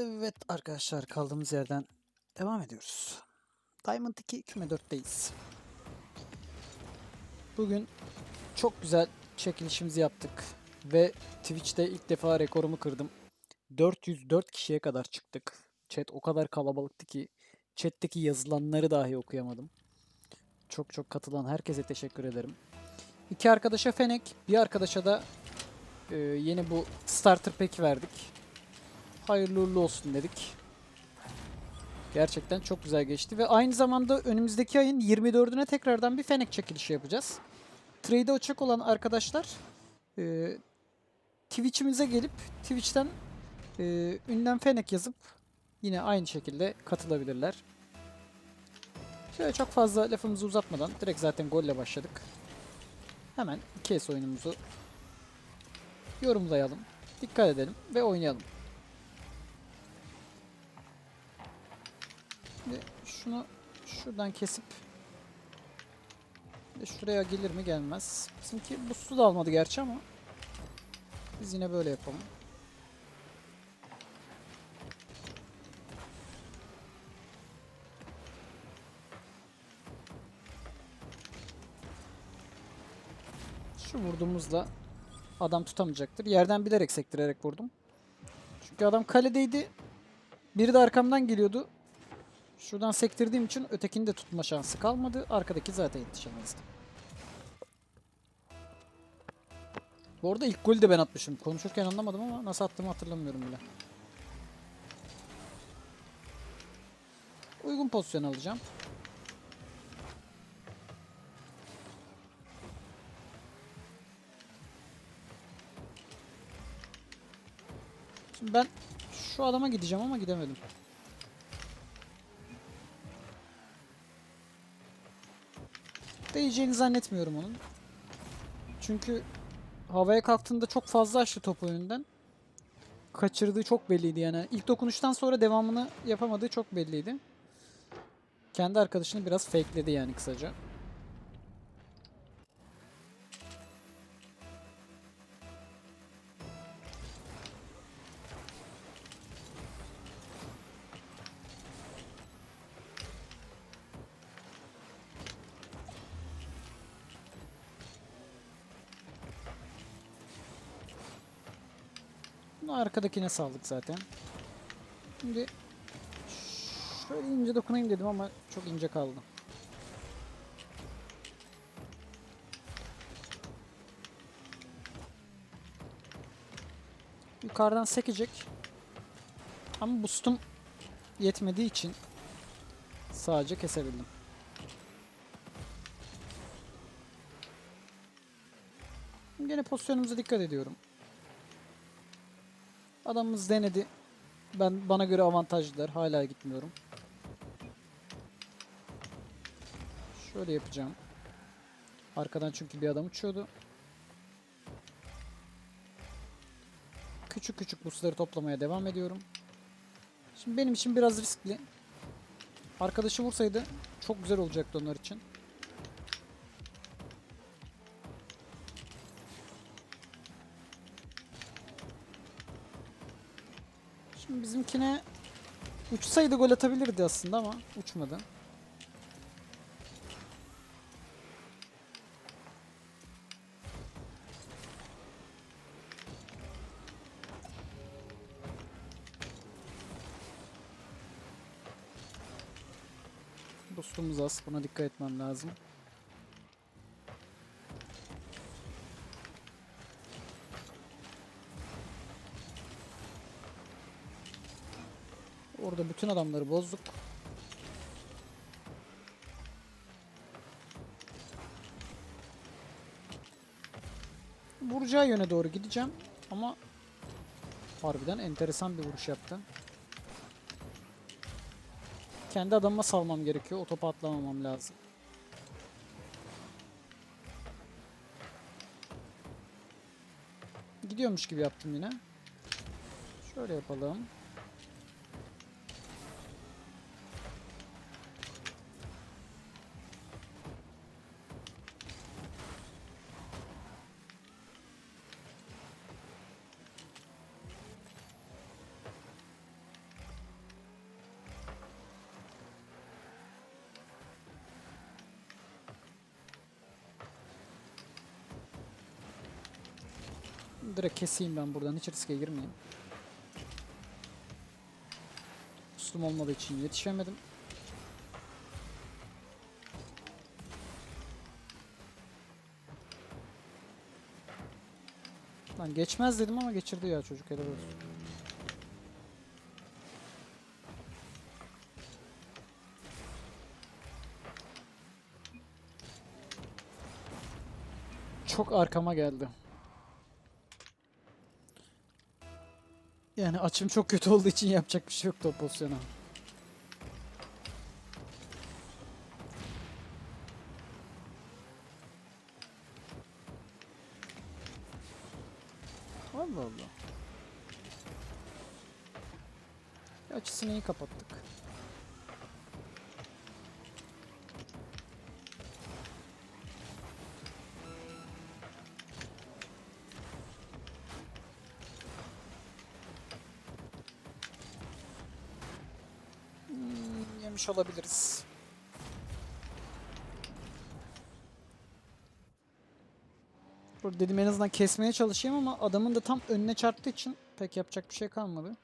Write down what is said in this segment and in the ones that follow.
Evet arkadaşlar kaldığımız yerden devam ediyoruz. Diamond 2 küme 4'teyiz. Bugün çok güzel çekilişimizi yaptık ve Twitch'te ilk defa rekorumu kırdım. 404 kişiye kadar çıktık. Chat o kadar kalabalıktı ki chat'teki yazılanları dahi okuyamadım. Çok çok katılan herkese teşekkür ederim. İki arkadaşa Fenek, bir arkadaşa da e, yeni bu starter pack verdik. Hayırlı uğurlu olsun dedik. Gerçekten çok güzel geçti ve aynı zamanda önümüzdeki ayın 24'üne tekrardan bir Fenek çekilişi yapacağız. Trade'e açık olan arkadaşlar e, Twitch'imize gelip Twitch'ten e, ünlem Fenek yazıp yine aynı şekilde katılabilirler. Şöyle çok fazla lafımızı uzatmadan direkt zaten golle başladık. Hemen 2S oyunumuzu yorumlayalım, dikkat edelim ve oynayalım. Şimdi şunu şuradan kesip de şuraya gelir mi gelmez. Bizimki bu su da almadı gerçi ama biz yine böyle yapalım. Şu vurduğumuzla adam tutamayacaktır. Yerden bilerek sektirerek vurdum. Çünkü adam kaledeydi. Biri de arkamdan geliyordu. Şuradan sektirdiğim için ötekini de tutma şansı kalmadı. Arkadaki zaten yetişemezdi. Bu arada ilk golü de ben atmışım. Konuşurken anlamadım ama nasıl attığımı hatırlamıyorum bile. Uygun pozisyon alacağım. Şimdi ben şu adama gideceğim ama gidemedim. Değeceğini zannetmiyorum onun. Çünkü havaya kalktığında çok fazla açtı top önünden. Kaçırdığı çok belliydi yani. İlk dokunuştan sonra devamını yapamadığı çok belliydi. Kendi arkadaşını biraz fakeledi yani kısaca. Arkadakine saldık zaten. Şimdi şöyle ince dokunayım dedim ama çok ince kaldı. Yukarıdan sekecek. Ama boostum yetmediği için sadece kesebildim. Yine pozisyonumuza dikkat ediyorum. Adamımız denedi. Ben bana göre avantajlılar. Hala gitmiyorum. Şöyle yapacağım. Arkadan çünkü bir adam uçuyordu. Küçük küçük boostları toplamaya devam ediyorum. Şimdi benim için biraz riskli. Arkadaşı vursaydı çok güzel olacaktı onlar için. Şimdi bizimkine uçsaydı gol atabilirdi aslında ama uçmadı. Dostumuz az. Buna dikkat etmem lazım. Orada bütün adamları bozduk. Vuracağı yöne doğru gideceğim ama harbiden enteresan bir vuruş yaptı. Kendi adamıma salmam gerekiyor. O atlamamam lazım. Gidiyormuş gibi yaptım yine. Şöyle yapalım. Direkt keseyim ben buradan. Hiç riske girmeyeyim. Üstüm olmadığı için yetişemedim. Lan geçmez dedim ama geçirdi ya çocuk helal olsun. Çok arkama geldi. Yani açım çok kötü olduğu için yapacak bir şey yok top pozisyona. Allah Allah. Açısını iyi kapattık. Yemiş olabiliriz. Burada dedim en azından kesmeye çalışayım ama adamın da tam önüne çarptığı için pek yapacak bir şey kalmadı.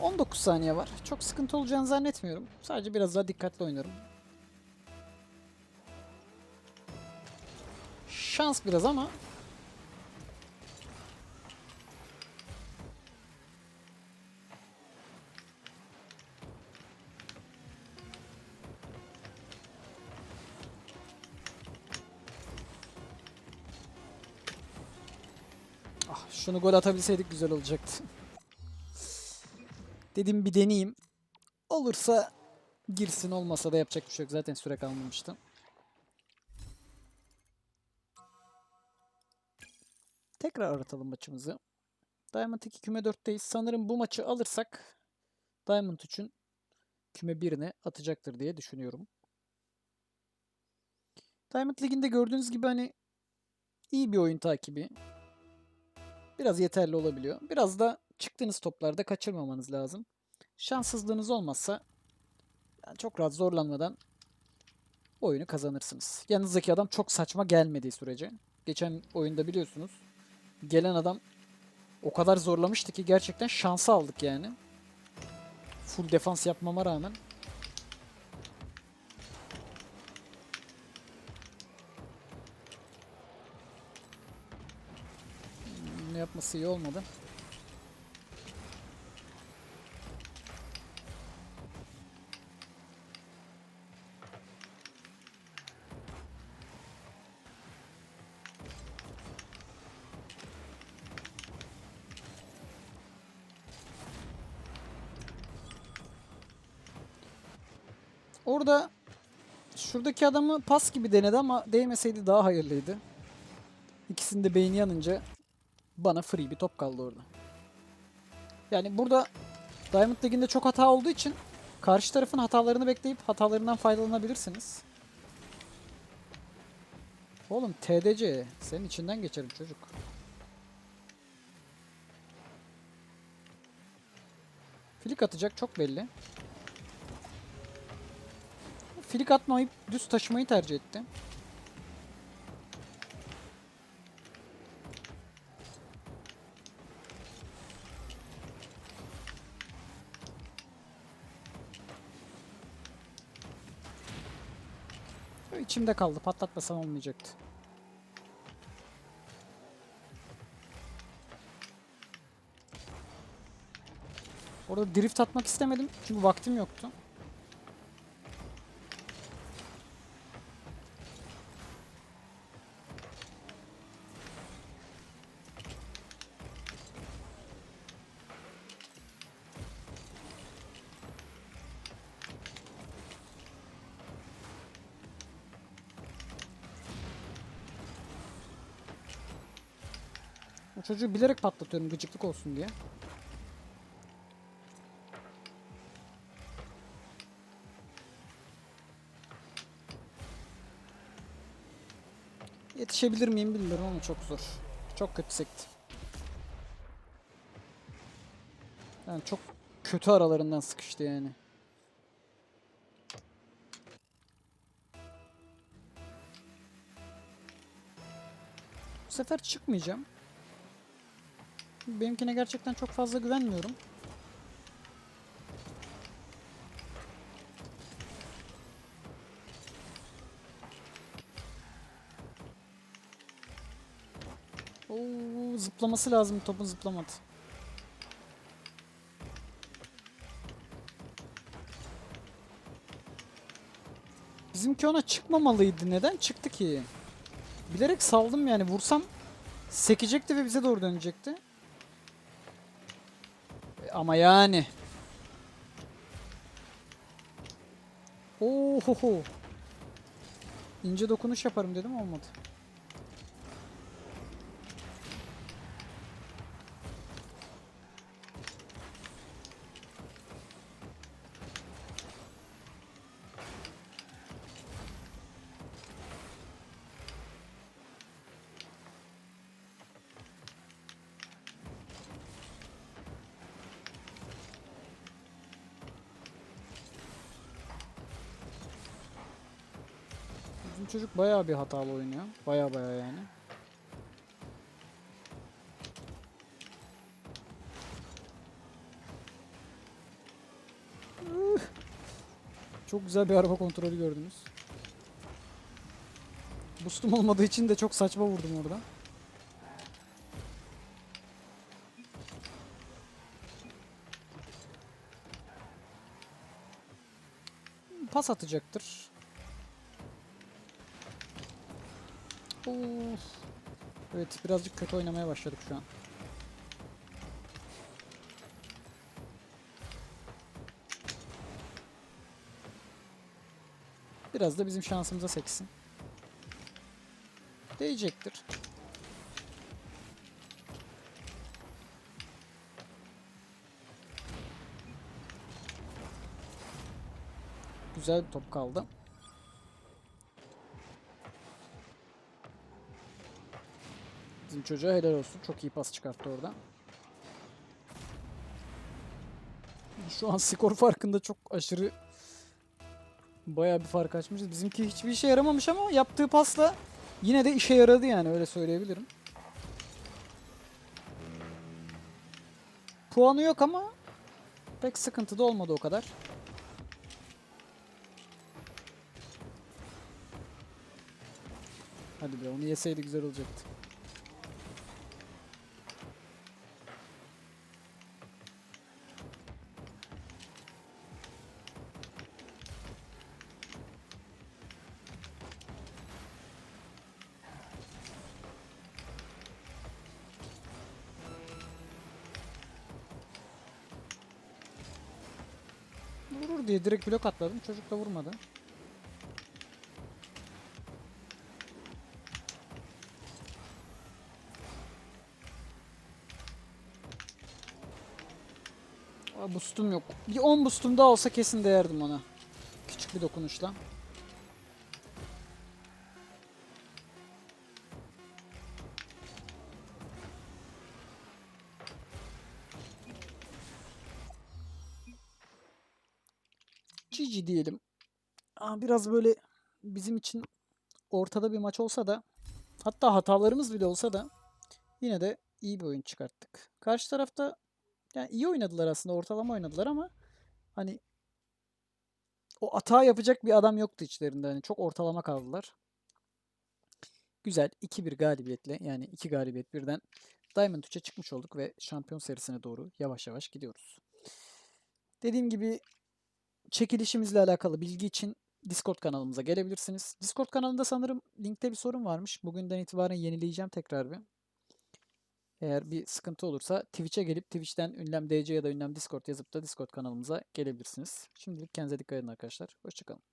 19 saniye var. Çok sıkıntı olacağını zannetmiyorum. Sadece biraz daha dikkatli oynarım. Şans biraz ama şunu gol atabilseydik güzel olacaktı. Dedim bir deneyeyim. Olursa girsin olmasa da yapacak bir şey yok. Zaten süre kalmamıştı. Tekrar aratalım maçımızı. Diamond 2 küme 4'teyiz. Sanırım bu maçı alırsak Diamond 3'ün küme 1'ine atacaktır diye düşünüyorum. Diamond Ligi'nde gördüğünüz gibi hani iyi bir oyun takibi. Biraz yeterli olabiliyor. Biraz da çıktığınız toplarda kaçırmamanız lazım. Şanssızlığınız olmazsa yani çok rahat zorlanmadan oyunu kazanırsınız. Yanınızdaki adam çok saçma gelmediği sürece. Geçen oyunda biliyorsunuz gelen adam o kadar zorlamıştı ki gerçekten şansı aldık yani. Full defans yapmama rağmen. Yapması iyi olmadı. Orada şuradaki adamı pas gibi denedi ama değmeseydi daha hayırlıydı. İkisinde beyni yanınca bana free bir top kaldı orada. Yani burada Diamond Ligi'nde çok hata olduğu için karşı tarafın hatalarını bekleyip hatalarından faydalanabilirsiniz. Oğlum TDC senin içinden geçerim çocuk. Flick atacak çok belli. Flick atmayıp düz taşımayı tercih etti. İçimde kaldı. Patlatmasam olmayacaktı. Orada drift atmak istemedim. Çünkü vaktim yoktu. Çocuğu bilerek patlatıyorum gıcıklık olsun diye. Yetişebilir miyim bilmiyorum ama çok zor. Çok kötü sekti. Yani çok kötü aralarından sıkıştı yani. Bu sefer çıkmayacağım. Benimkine gerçekten çok fazla güvenmiyorum. Oo, zıplaması lazım. Topun zıplamadı. Bizimki ona çıkmamalıydı. Neden çıktı ki? Bilerek saldım yani. Vursam sekecekti ve bize doğru dönecekti. Ama yani. Ohoho. İnce dokunuş yaparım dedim olmadı. Bizim çocuk bayağı bir hatalı oynuyor. Bayağı bayağı yani. Çok güzel bir araba kontrolü gördünüz. Boostum olmadığı için de çok saçma vurdum orada. Pas atacaktır. Evet birazcık kötü oynamaya başladık şu an. Biraz da bizim şansımıza seksin. Değecektir. Güzel bir top kaldı. Bizim çocuğa helal olsun. Çok iyi pas çıkarttı orada. Şu an skor farkında çok aşırı bayağı bir fark açmışız. Bizimki hiçbir işe yaramamış ama yaptığı pasla yine de işe yaradı yani öyle söyleyebilirim. Puanı yok ama pek sıkıntı da olmadı o kadar. Hadi be onu yeseydi güzel olacaktı. Vurur diye direkt blok atladım. Çocuk da vurmadı. Aa, boostum yok. Bir 10 boostum daha olsa kesin değerdim ona. Küçük bir dokunuşla. GG diyelim. Biraz böyle bizim için ortada bir maç olsa da hatta hatalarımız bile olsa da yine de iyi bir oyun çıkarttık. Karşı tarafta yani iyi oynadılar aslında ortalama oynadılar ama hani o hata yapacak bir adam yoktu içlerinde. Hani çok ortalama kaldılar. Güzel 2-1 galibiyetle yani 2 galibiyet birden Diamond 3'e çıkmış olduk ve şampiyon serisine doğru yavaş yavaş gidiyoruz. Dediğim gibi çekilişimizle alakalı bilgi için Discord kanalımıza gelebilirsiniz. Discord kanalında sanırım linkte bir sorun varmış. Bugünden itibaren yenileyeceğim tekrar bir. Eğer bir sıkıntı olursa Twitch'e gelip Twitch'ten ünlem DC ya da ünlem Discord yazıp da Discord kanalımıza gelebilirsiniz. Şimdilik kendinize dikkat edin arkadaşlar. Hoşçakalın.